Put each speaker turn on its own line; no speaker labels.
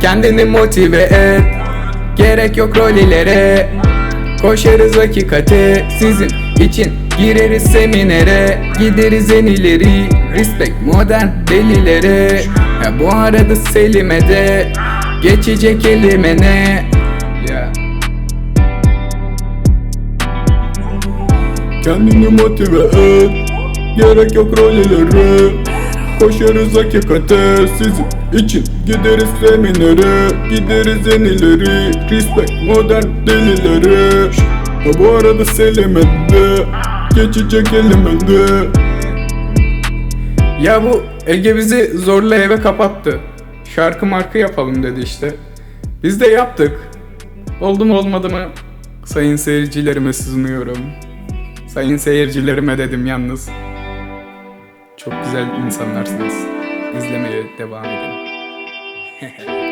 Kendini motive et. Gerek yok rolilere. Koşarız hakikate. Sizin için gireriz seminere. Gideriz en ileri. Respect modern delilere. Ya Bu arada Selim'e de Geçecek kelime ne.
Kendini motive et. Gerek yok rol ilere Koşarız hakikate Sizin için gideriz seminere Gideriz en ileri Respect modern delilere Ha bu arada Selim'e de Geçecek elime de
Ya bu Ege bizi zorla eve kapattı. Şarkı markı yapalım dedi işte. Biz de yaptık. Oldu mu olmadı mı? Sayın seyircilerime sunuyorum. Sayın seyircilerime dedim yalnız. Çok güzel insanlarsınız. İzlemeye devam edin.